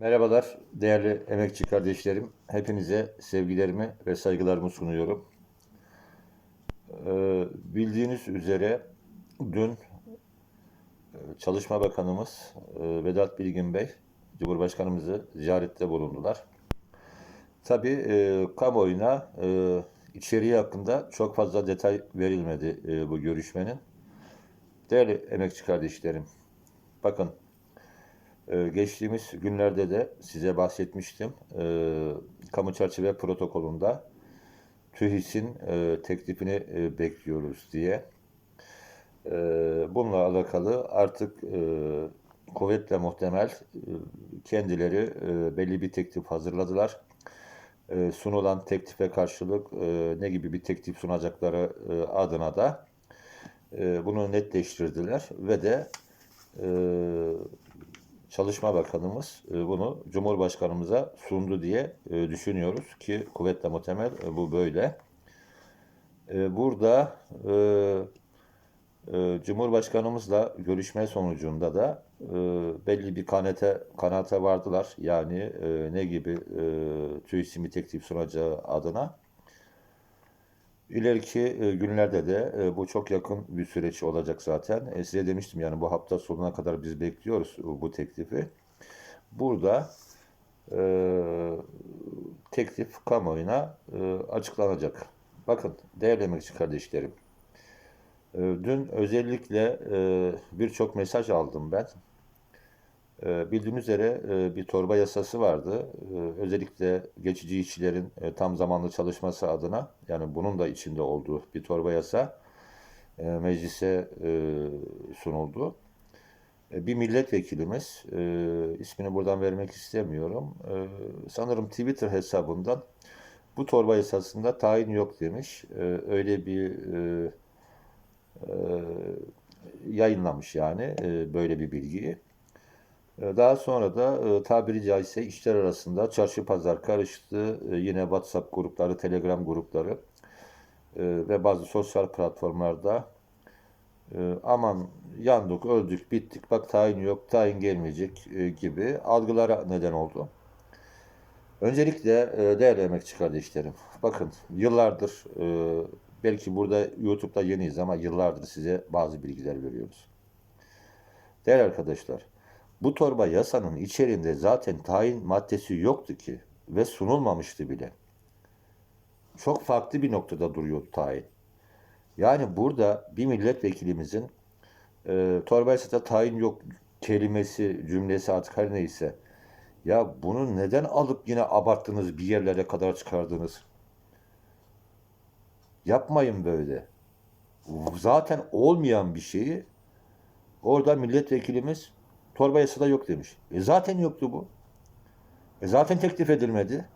Merhabalar değerli emekçi kardeşlerim. Hepinize sevgilerimi ve saygılarımı sunuyorum. Ee, bildiğiniz üzere dün e, Çalışma Bakanımız e, Vedat Bilgin Bey Cumhurbaşkanımızı ziyarette bulundular. Tabii e, kamuoyuna e, içeriği hakkında çok fazla detay verilmedi e, bu görüşmenin. Değerli emekçi kardeşlerim, bakın ee, Geçtiğimiz günlerde de size bahsetmiştim. Ee, Kamu çerçeve protokolünde TÜHİS'in e, teklifini e, bekliyoruz diye. Ee, Bununla alakalı artık e, kuvvetle muhtemel e, kendileri e, belli bir teklif hazırladılar. E, Sunulan teklife karşılık e, ne gibi bir teklif sunacakları e, adına da e, bunu netleştirdiler ve de e, Çalışma Bakanımız e, bunu Cumhurbaşkanımıza sundu diye e, düşünüyoruz ki kuvvetle muhtemel e, bu böyle. Burada Cumhurbaşkanımızla görüşme sonucunda da belli bir kanete, kanaate vardılar. Yani ne gibi TÜİSİM'i teklif sunacağı adına. İleriki e, günlerde de e, bu çok yakın bir süreç olacak zaten. E, size demiştim yani bu hafta sonuna kadar biz bekliyoruz bu teklifi. Burada teklif kamuoyuna açıklanacak. Bakın değerli emekçi kardeşlerim. Dün özellikle birçok mesaj aldım ben. E, bildiğiniz üzere e, bir torba yasası vardı. E, özellikle geçici işçilerin e, tam zamanlı çalışması adına yani bunun da içinde olduğu bir torba yasa e, meclise sunuldu. Bir milletvekilimiz, ismini buradan vermek istemiyorum, sanırım Twitter hesabından bu torba yasasında tayin yok demiş. Öyle bir yayınlamış yani böyle bir bilgiyi. E, Daha sonra da e, tabiri caizse işler arasında çarşı pazar karıştı. E, Yine WhatsApp grupları, Telegram grupları e, ve bazı sosyal platformlarda e, aman yandık, öldük, bittik, bak tayin yok, tayin gelmeyecek gibi algılara neden oldu. Öncelikle değerli emekçi kardeşlerim, bakın yıllardır belki burada YouTube'da yeniyiz ama yıllardır size bazı bilgiler veriyoruz. Değerli arkadaşlar, bu torba yasanın içerisinde zaten tayin maddesi yoktu ki ve sunulmamıştı bile. Çok farklı bir noktada duruyordu tayin. Yani burada bir milletvekilimizin e, torba yasada tayin yok kelimesi, cümlesi artık her neyse. Ya bunu neden alıp yine abarttınız bir yerlere kadar çıkardınız? Yapmayın böyle. Zaten olmayan bir şeyi orada milletvekilimiz torba yasada yok demiş. E zaten yoktu bu. E zaten teklif edilmedi.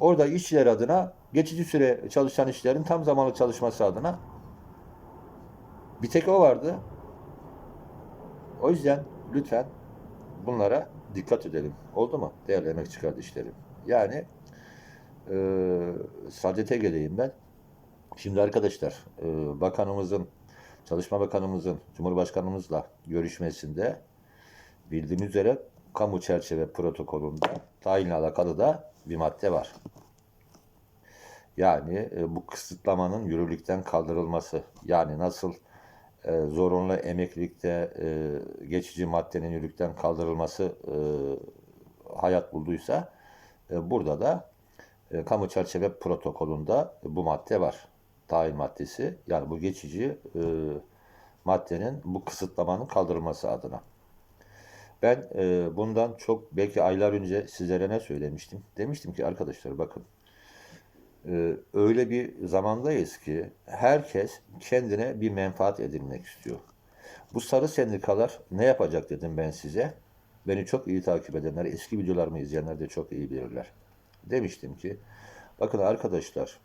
Orada işçiler adına geçici süre çalışan işçilerin tam zamanlı çalışması adına bir tek o vardı. O yüzden lütfen bunlara dikkat edelim. Oldu mu? Değerli emekçi kardeşlerim. Yani e, saadete geleyim ben. Şimdi arkadaşlar e, bakanımızın Çalışma Bakanımızın Cumhurbaşkanımızla görüşmesinde bildiğiniz üzere kamu çerçeve protokolünde tayinle alakalı da bir madde var. Yani e, bu kısıtlamanın yürürlükten kaldırılması. Yani nasıl e, zorunlu emeklilikte e, geçici maddenin yürürlükten kaldırılması e, hayat bulduysa e, burada da e, kamu çerçeve protokolünde bu madde var tayin maddesi yani bu geçici e, maddenin bu kısıtlamanın kaldırılması adına. Ben e, bundan çok belki aylar önce sizlere ne söylemiştim? Demiştim ki arkadaşlar bakın e, öyle bir zamandayız ki herkes kendine bir menfaat edinmek istiyor. Bu sarı sendikalar ne yapacak dedim ben size. Beni çok iyi takip edenler, eski videolarımı izleyenler de çok iyi bilirler. Demiştim ki bakın arkadaşlar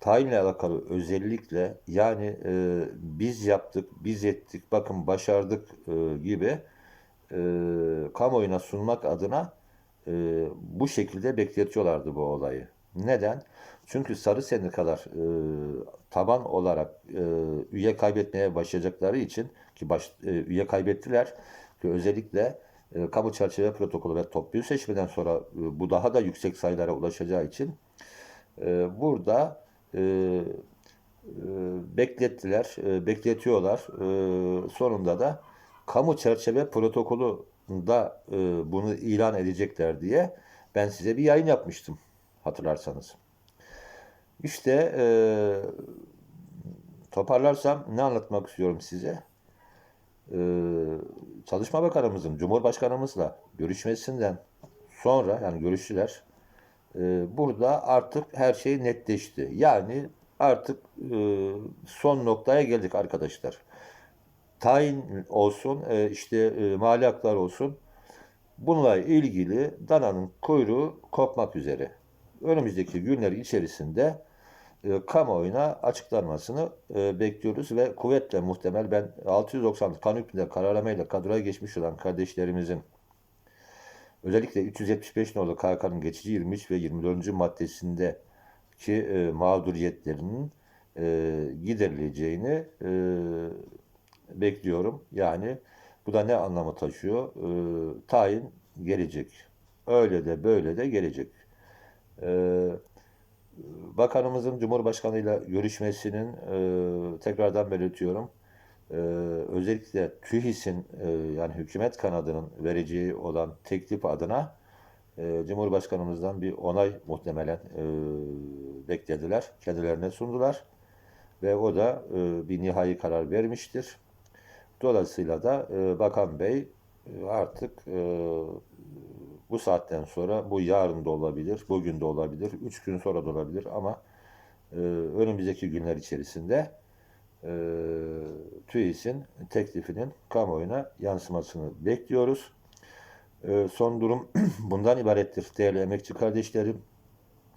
tayinle alakalı özellikle yani e, biz yaptık, biz ettik, bakın başardık e, gibi e, kamuoyuna sunmak adına e, bu şekilde bekletiyorlardı bu olayı. Neden? Çünkü sarı sendikalar e, taban olarak e, üye kaybetmeye başlayacakları için ki baş, e, üye kaybettiler ki özellikle e, kamu çerçeve protokolü ve toplu seçmeden sonra e, bu daha da yüksek sayılara ulaşacağı için e, burada e, e, beklettiler, e, bekletiyorlar. E, sonunda da kamu çerçeve protokolü da e, bunu ilan edecekler diye ben size bir yayın yapmıştım hatırlarsanız. İşte e, toparlarsam ne anlatmak istiyorum size? E, Çalışma Bakanımızın Cumhurbaşkanımızla görüşmesinden sonra yani görüştüler. E, burada artık her şey netleşti. Yani artık e, son noktaya geldik arkadaşlar. Tayin olsun, e, işte e, mali haklar olsun. Bununla ilgili dananın kuyruğu kopmak üzere. Önümüzdeki günler içerisinde e, kamuoyuna açıklanmasını e, bekliyoruz ve kuvvetle muhtemel ben 690 kanun hükmünde kararnameyle kadroya geçmiş olan kardeşlerimizin özellikle 375 nolu KK'nın geçici 23 ve 24. maddesindeki e, mağduriyetlerinin e, giderileceğini e, bekliyorum. Yani bu da ne anlamı taşıyor? E, tayin gelecek. Öyle de böyle de gelecek. E, Bakanımızın Cumhurbaşkanıyla görüşmesinin e, tekrardan belirtiyorum. E, özellikle TÜHİS'in e, yani hükümet kanadının vereceği olan teklif adına e, Cumhurbaşkanımızdan bir onay muhtemelen e, beklediler. Kendilerine sundular. Ve o da e, bir nihai karar vermiştir. Dolayısıyla da e, Bakan Bey e, artık e, bu saatten sonra bu yarın da olabilir, bugün de olabilir, üç gün sonra da olabilir ama e, önümüzdeki günler içerisinde e, TÜİS'in teklifinin kamuoyuna yansımasını bekliyoruz. E, son durum bundan ibarettir değerli emekçi kardeşlerim.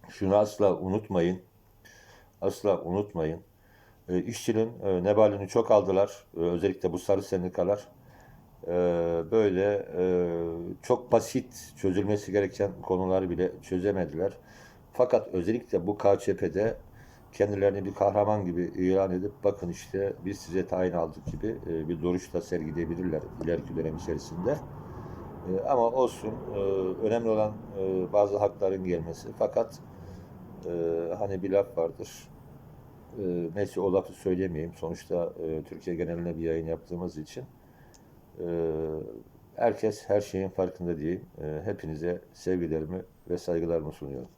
Şunu asla unutmayın. Asla unutmayın. E, işçinin e, nebalini çok aldılar. E, özellikle bu sarı sendikalar e, böyle e, çok basit çözülmesi gereken konuları bile çözemediler. Fakat özellikle bu KÇP'de kendilerini bir kahraman gibi ilan edip bakın işte biz size tayin aldık gibi e, bir duruş da sergileyebilirler ileriki dönem içerisinde. E, ama olsun e, önemli olan bazı hakların gelmesi. Fakat hani bir laf vardır. E, neyse o lafı söylemeyeyim. Sonuçta Türkiye geneline bir yayın yaptığımız için. Herkes her şeyin farkında diyeyim. Hepinize sevgilerimi ve saygılarımı sunuyorum.